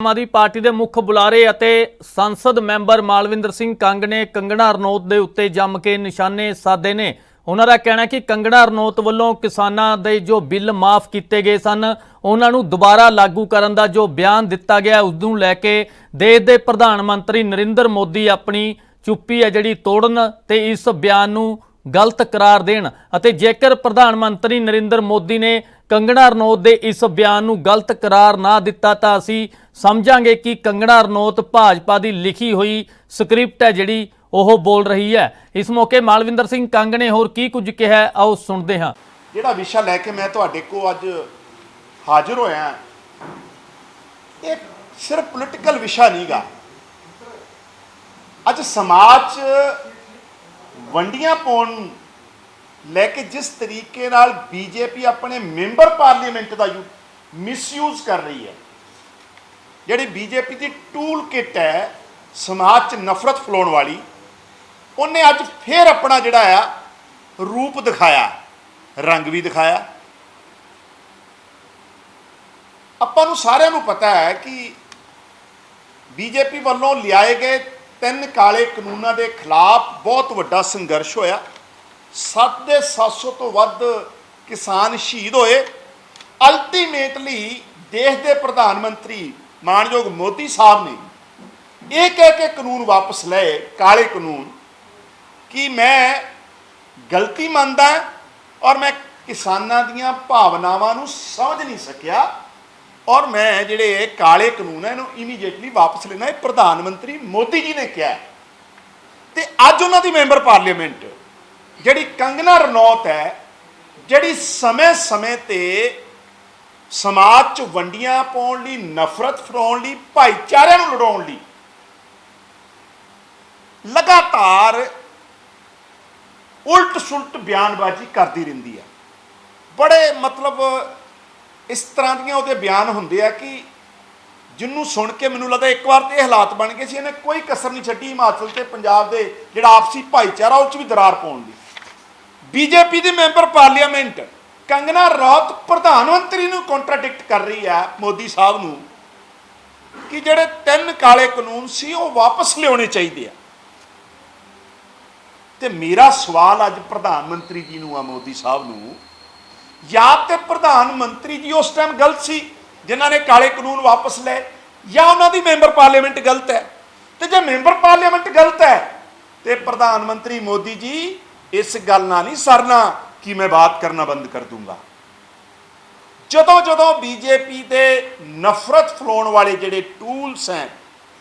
Aam Aadmi party ਦੇ ਮੁੱਖ ਬੁਲਾਰੇ ਅਤੇ ਸੰਸਦ ਮੈਂਬਰ ਮਾਲਵਿੰਦਰ ਸਿੰਘ ਕੰਗ ਨੇ ਕੰਗਣਾ ਰਣੌਤ ਦੇ ਉੱਤੇ ਜੰਮ ਕੇ ਨਿਸ਼ਾਨੇ ਸਾਧੇ ਨੇ। ਉਹਨਾਂ ਦਾ ਕਹਿਣਾ ਕਿ ਕੰਗਣਾ ਰਣੌਤ ਵੱਲੋਂ ਕਿਸਾਨਾਂ ਦੇ ਜੋ ਬਿੱਲ ਮਾਫ ਕੀਤੇ ਗਏ ਸਨ, ਉਹਨਾਂ ਨੂੰ ਦੁਬਾਰਾ ਲਾਗੂ ਕਰਨ ਦਾ ਜੋ ਬਿਆਨ ਦਿੱਤਾ ਗਿਆ, ਉਸ ਨੂੰ ਲੈ ਕੇ ਦੇਸ਼ ਦੇ ਪ੍ਰਧਾਨ ਮੰਤਰੀ ਨਰਿੰਦਰ ਮੋਦੀ ਆਪਣੀ ਚੁੱਪੀ ਹੈ ਜਿਹੜੀ ਤੋੜਨ ਤੇ ਇਸ ਬਿਆਨ ਨੂੰ ਗਲਤ ਕਰਾਰ ਦੇਣ ਅਤੇ ਜੇਕਰ ਪ੍ਰਧਾਨ ਮੰਤਰੀ ਨਰਿੰਦਰ ਮੋਦੀ ਨੇ ਕੰਗਣਾ ਰਣੌਤ ਦੇ ਇਸ ਬਿਆਨ ਨੂੰ ਗਲਤ ਕਰਾਰ ਨਾ ਦਿੱਤਾ ਤਾਂ ਅਸੀਂ ਸਮਝਾਂਗੇ ਕਿ ਕੰਗਣਾ ਰਣੌਤ ਭਾਜਪਾ ਦੀ ਲਿਖੀ ਹੋਈ ਸਕ੍ਰਿਪਟ ਹੈ ਜਿਹੜੀ ਉਹ ਬੋਲ ਰਹੀ ਹੈ। ਇਸ ਮੌਕੇ ਮਾਲਵਿੰਦਰ ਸਿੰਘ ਕੰਗ ਨੇ ਹੋਰ ਕੀ ਕੁਝ ਕਿਹਾ ਆਓ ਸੁਣਦੇ ਹਾਂ। ਜਿਹੜਾ ਵਿਸ਼ਾ ਲੈ ਕੇ ਮੈਂ ਤੁਹਾਡੇ ਕੋ ਅੱਜ ਹਾਜ਼ਰ ਹੋਇਆ ਇਹ ਸਿਰਫ ਪੋਲੀਟੀਕਲ ਵਿਸ਼ਾ ਨਹੀਂਗਾ ਅੱਜ ਸਮਾਜ 'ਚ ਵੰਡੀਆਂ ਪਾਉਣ ਲੈ ਕੇ ਜਿਸ ਤਰੀਕੇ ਨਾਲ ਬੀਜੇਪੀ ਆਪਣੇ ਮੈਂਬਰ ਪਾਰਲੀਮੈਂਟ ਦਾ ਮਿਸਯੂਜ਼ ਕਰ ਰਹੀ ਹੈ। ਜਿਹੜੀ ਬੀਜੇਪੀ ਦੀ ਟੂਲ ਕਿਟ ਹੈ, ਸਮਾਜ 'ਚ ਨਫ਼ਰਤ ਫੈਲਾਉਣ ਵਾਲੀ, ਉਹਨੇ ਅੱਜ ਫੇਰ ਆਪਣਾ ਜਿਹੜਾ ਆ, ਰੂਪ ਦਿਖਾਇਆ, ਰੰਗ ਵੀ ਦਿਖਾਇਆ। ਆਪਾਂ ਨੂੰ ਸਾਰਿਆਂ ਨੂੰ ਪਤਾ ਹੈ ਕਿ ਬੀਜੇਪੀ ਵੱਲੋਂ ਲਿਆਏ ਗਏ ਤਿੰਨ ਕਾਲੇ ਕਾਨੂੰਨਾਂ ਦੇ ਖਿਲਾਫ ਬਹੁਤ ਵੱਡਾ ਸੰਘਰਸ਼ ਹੋਇਆ। 7 ਦੇ 700 ਤੋਂ ਵੱਧ ਕਿਸਾਨ ਸ਼ਹੀਦ ਹੋਏ। ਅਲਟੀਮੇਟਲੀ ਦੇਸ਼ ਦੇ ਪ੍ਰਧਾਨ ਮੰਤਰੀ ਮਾਨਯੋਗ ਮੋਦੀ ਸਾਹਿਬ ਨੇ ਇਹ ਕਹਿ ਕੇ ਕਾਨੂੰਨ ਵਾਪਸ ਲਏ, ਕਾਲੇ ਕਾਨੂੰਨ, ਕਿ ਮੈਂ ਗਲਤੀ ਮੰਨਦਾ ਔਰ ਮੈਂ ਕਿਸਾਨਾਂ ਦੀਆਂ ਭਾਵਨਾਵਾਂ ਨੂੰ ਸਮਝ ਨਹੀਂ ਸਕਿਆ। ਔਰ ਮੈਂ ਜਿਹੜੇ ਕਾਲੇ ਕਾਨੂੰਨ ਹੈ ਇਹਨੂੰ ਇਮੀਡੀਏਟਲੀ ਵਾਪਸ ਲੈਣਾ ਇਹ ਪ੍ਰਧਾਨ ਮੰਤਰੀ ਮੋਦੀ ਜੀ ਨੇ ਕਿਹਾ ਹੈ। ਤੇ ਅੱਜ ਉਹਨਾਂ ਦੀ ਮੈਂਬਰ ਪਾਰਲੀਮੈਂਟ, ਜਿਹੜੀ ਕੰਗਨਾ ਰਣੌਤ ਹੈ, ਜਿਹੜੀ ਸਮੇਂ-ਸਮੇਂ ਤੇ ਸਮਾਜ 'ਚ ਵੰਡੀਆਂ ਪਾਉਣ ਲਈ, ਨਫ਼ਰਤ ਫੈਲਾਉਣ ਲਈ, ਭਾਈਚਾਰਿਆਂ ਨੂੰ ਲੜਾਉਣ ਲਈ ਲਗਾਤਾਰ ਉਲਟ ਸੁਲਟ ਬਿਆਨਬਾਜ਼ੀ ਕਰਦੀ ਰਹਿੰਦੀ ਹੈ ਬੜੇ ਮਤਲਬ ਇਸ ਤਰ੍ਹਾਂ ਦੀਆਂ ਉਹਦੇ ਬਿਆਨ ਹੁੰਦੇ ਆ ਕਿ ਜਿਹਨੂੰ ਸੁਣ ਕੇ ਮੈਨੂੰ ਲੱਗਦਾ ਇੱਕ ਵਾਰ ਤੇ ਇਹ ਹਾਲਾਤ ਬਣ ਗਏ ਸੀ, ਇਹਨੇ ਕੋਈ ਕਸਰ ਨਹੀਂ ਛੱਡੀ ਹਿਮਾਚਲ ਤੇ ਪੰਜਾਬ ਦੇ ਜਿਹੜਾ ਆਪਸੀ ਭਾਈਚਾਰਾ, ਉਹ 'ਚ ਵੀ ਦਰਾਰ ਪਾਉਣ ਦੀ। ਬੀਜੇਪੀ ਦੀ ਮੈਂਬਰ ਪਾਰਲੀਮੈਂਟ ਕੰਗਨਾ ਰੌਤ ਪ੍ਰਧਾਨ ਮੰਤਰੀ ਨੂੰ ਕੰਟਰਾਡਿਕਟ ਕਰ ਰਹੀ ਹੈ ਮੋਦੀ ਸਾਹਿਬ ਨੂੰ ਕਿ ਜਿਹੜੇ ਤਿੰਨ ਕਾਲੇ ਕਾਨੂੰਨ ਸੀ, ਉਹ ਵਾਪਸ ਲਿਆਉਣੇ ਚਾਹੀਦੇ ਆ। ਤੇ ਮੇਰਾ ਸਵਾਲ ਅੱਜ ਪ੍ਰਧਾਨ ਮੰਤਰੀ ਜੀ ਨੂੰ ਆ ਮੋਦੀ ਸਾਹਿਬ ਨੂੰ ਜਾਂ ਤੇ ਪ੍ਰਧਾਨ ਮੰਤਰੀ ਜੀ ਉਸ ਟਾਈਮ ਗਲਤ ਸੀ, ਜਿਨ੍ਹਾਂ ਨੇ ਕਾਲੇ ਕਾਨੂੰਨ ਵਾਪਸ ਲਏ, ਜਾਂ ਉਹਨਾਂ ਦੀ ਮੈਂਬਰ ਪਾਰਲੀਮੈਂਟ ਗਲਤ ਹੈ। ਤੇ ਜੇ ਮੈਂਬਰ ਪਾਰਲੀਮੈਂਟ ਗਲਤ ਹੈ, ਤੇ ਪ੍ਰਧਾਨ ਮੰਤਰੀ ਮੋਦੀ ਜੀ, ਇਸ ਗੱਲ ਨਾਲ ਨਹੀਂ ਸਰਨਾ ਕਿ ਮੈਂ ਬਾਤ ਕਰਨਾ ਬੰਦ ਕਰ ਦੂੰਗਾ। ਜਦੋਂ ਜਦੋਂ ਬੀਜੇਪੀ ਦੇ ਨਫ਼ਰਤ ਫਲਾਉਣ ਵਾਲੇ ਜਿਹੜੇ ਟੂਲਸ ਹੈ